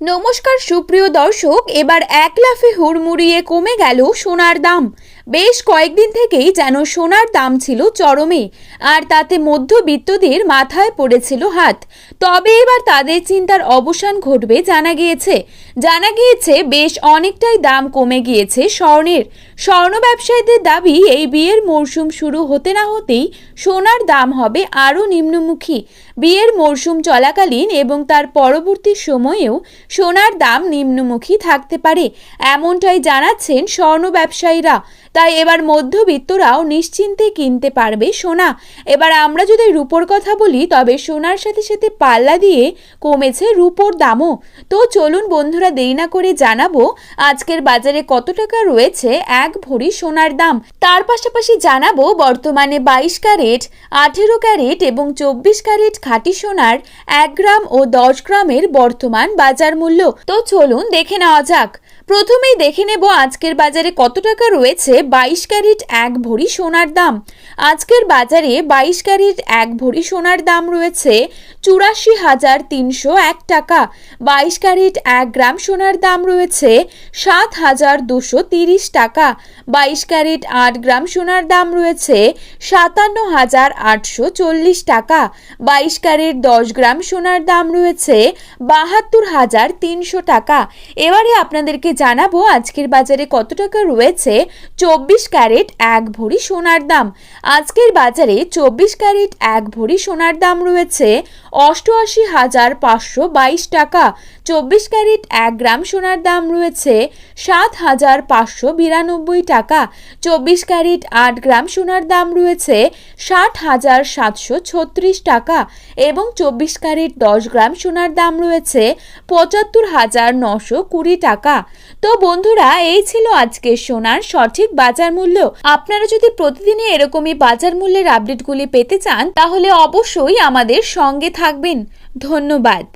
নমস্কার সুপ্রিয় দর্শক এবার এক লাফে হুড়মুড়িয়ে কমে গেল সোনার দাম। বেশ কয়েকদিন থেকেই যেন সোনার দাম ছিল চরমে, আর তাতে মধ্যবিত্তদের মাথায় পড়েছিল হাত। তবে এবার তাদের চিন্তার অবসান ঘটবে জানা গিয়েছে। জানা গিয়েছে বেশ অনেকটাই দাম কমে গিয়েছে স্বর্ণের। স্বর্ণ ব্যবসায়ীদের দাবি, এই বিয়ের মরশুম শুরু হতে না হতেই সোনার দাম হবে আরও নিম্নমুখী। বিয়ের মরশুম চলাকালীন এবং তার পরবর্তী সময়েও সোনার দাম নিম্নমুখী থাকতে পারে, এমনটাই জানাচ্ছেন স্বর্ণ ব্যবসায়ীরা। তাই এবার মধ্যবিত্তরাও নিশ্চিন্তে কিনতে পারবে সোনা। এবার আমরা যদি রূপোর কথা বলি, তবে সোনার সাথে সাথে পাল্লা দিয়ে কমেছে রূপোর দামও। তো চলুন বন্ধুরা, দেরি না করে জানাব আজকের বাজারে কত টাকা রয়েছে এক ভরি সোনার দাম। তার পাশাপাশি জানাব, বর্তমানে বাইশ ক্যারেট, আঠেরো ক্যারেট এবং চব্বিশ ক্যারেট খাঁটি সোনার এক গ্রাম ও দশ গ্রামের বর্তমান বাজার মূল্য। তো চলুন দেখে নেওয়া যাক। প্রথমেই দেখে নেব আজকের বাজারে কত টাকা রয়েছে বাইশ ক্যারেট এক ভরি সোনার দাম। আজকের বাজারে বাইশ ক্যারেট এক ভরি সোনার দাম রয়েছে চুরাশি হাজার তিনশো এক টাকা। বাইশ ক্যারেট এক গ্রাম সোনার দাম রয়েছে সাত হাজার দুশো তিরিশ টাকা। বাইশ ক্যারেট আট গ্রাম সোনার দাম রয়েছে সাতান্ন হাজার আটশো চল্লিশ টাকা। বাইশ ক্যারেট দশ গ্রাম সোনার দাম রয়েছে বাহাত্তর হাজার তিনশো টাকা। এবারে আপনাদেরকে জানাব আজকের বাজারে কত টাকা রয়েছে? চব্বিশ ক্যারেট এক ভরি সোনার দাম। আজকের বাজারে চব্বিশ ক্যারেট এক ভরি সোনার দাম রয়েছে। অষ্টআশি হাজার পাঁচশো বাইশ টাকা। চব্বিশ ক্যারেট এক গ্রাম সোনার দাম রয়েছে সাত হাজার পাঁচশো বিরানব্বই টাকা। চব্বিশ ক্যারেট আট গ্রাম সোনার দাম রয়েছে ষাট হাজার সাতশো ছত্রিশ টাকা এবং চব্বিশ ক্যারেট দশ গ্রাম সোনার দাম রয়েছে পঁচাত্তর হাজার নশো কুড়ি টাকা। তো বন্ধুরা, এই ছিল আজকের সোনার সঠিক বাজার মূল্য। আপনারা যদি প্রতিদিনই এরকমই বাজার মূল্যের আপডেটগুলি পেতে চান, তাহলে অবশ্যই আমাদের সঙ্গে থাকবেন। ধন্যবাদ।